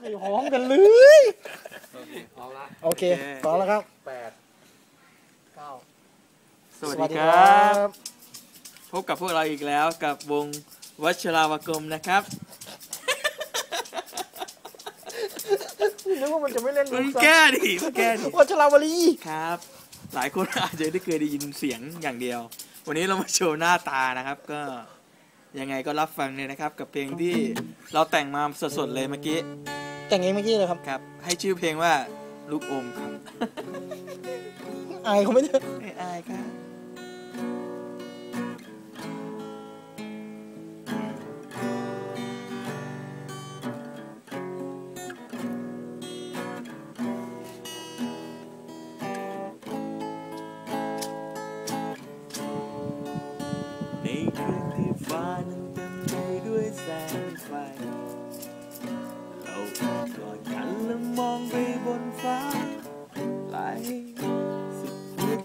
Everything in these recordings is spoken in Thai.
ไม่พร้อมกันเลยเอาละโอเคพร้อมแล้วครับแปดเก้าสวัสดีครับ พบกับพวกเราอีกแล้วกับวงวัชราวกรมนะครับนึกว่ามันจะไม่เล่นมึงมุกแก้ดิมึงแก้ดิวัชราวลีครับ หลายคนอาจจะได้เคยได้ยินเสียงอย่างเดียว วันนี้เรามาโชว์หน้าตานะครับก็ยังไงก็รับฟังเลยนะครับ กับเพลงที่เราแต่งมาสดๆเลยเมื่อกี้ แต่งเองเมื่อกี้เลยครับครับ ให้ชื่อเพลงว่าลูกอมครับ อายเขาไม่ได้ ไม่อายครับ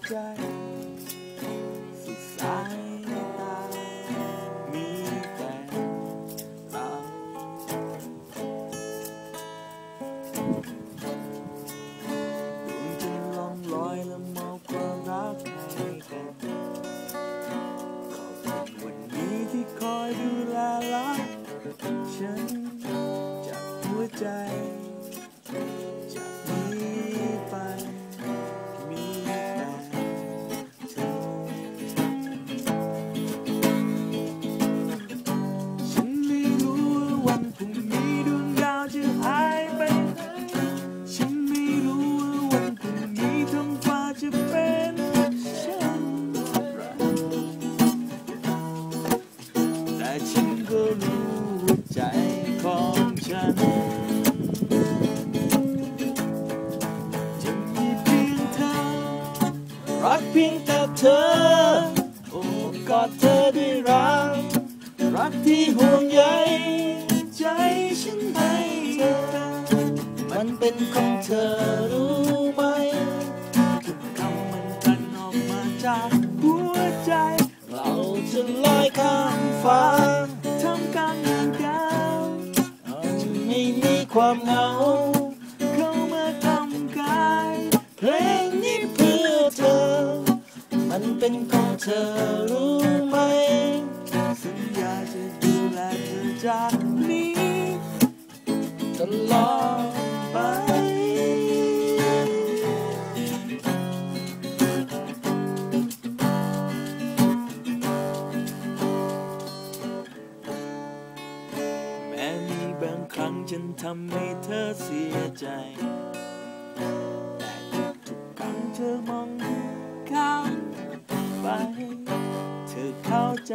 ใจสุดสายตามีแต่เราดวงจันทร์ล่องลอยและมอบความรักให้กันขอบคุณวันนี้ที่คอยดูแลรักฉันจากหัวใจ รักที่ห่วงใยใจฉันให้เธอ มันเป็นของเธอรู้ไหมทุกคำมันกันออกมาจากหัวใจ เราจะลอยข้ามฟ้าทำกลางเมืองดาวจะไม่มีความเหงาเข้ามาทำกายเพลงนี้เพื่อเธอ มันเป็นของเธอรู้ ตลอดไป แม้มีบางครั้งฉันทำให้เธอเสียใจ แต่ทุกๆครั้งเธอมองข้ามไป เธอเข้าใจ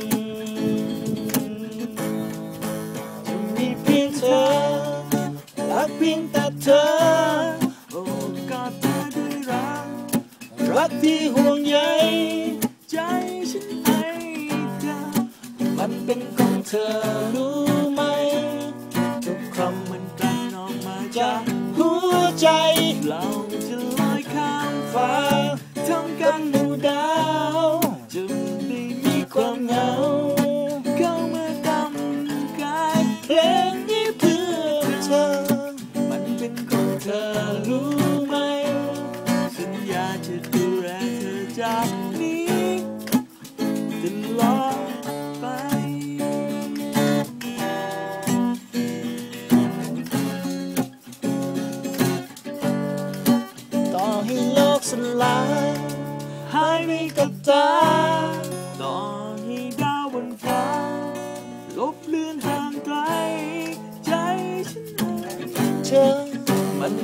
ที่ห่วงใยใจฉันให้เธอมันเป็นของเธอ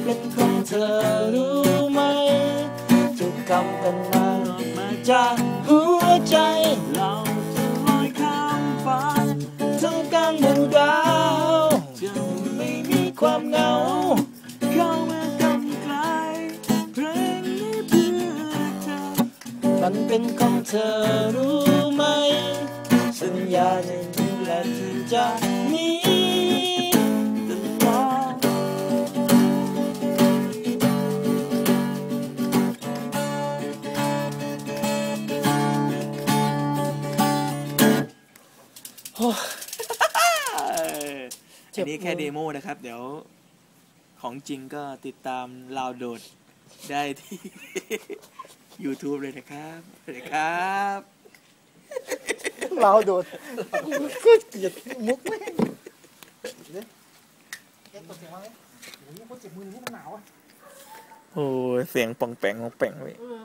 เล็กของเธอรู้ไหมทุกคำกันมาหลอดมาจากหัวใจเราจะลอยข้ามฟ้าทั้งกลางดวงดาวจะไม่มีความเหงาเข้ามาทำไกลเพลงนี้เพื่อเธอมันเป็นของเธอรู้ไหมสัญญาจะดูแลเธอจา โอ้อันนี้แค่เดโมนะครับ เดี๋ยวของจริงก็ติดตามลาวโดดได้ที่ YouTube เลยนะครับเลยครับ เราโดดก็เกลียดมุกแม่งเอ๊ะตัวเสียงมาไหมโอ้ยคนเจ็บมือนี่มันหนาวอะโอ้ยเสียงป่องแปงป่องแปงเลยเออ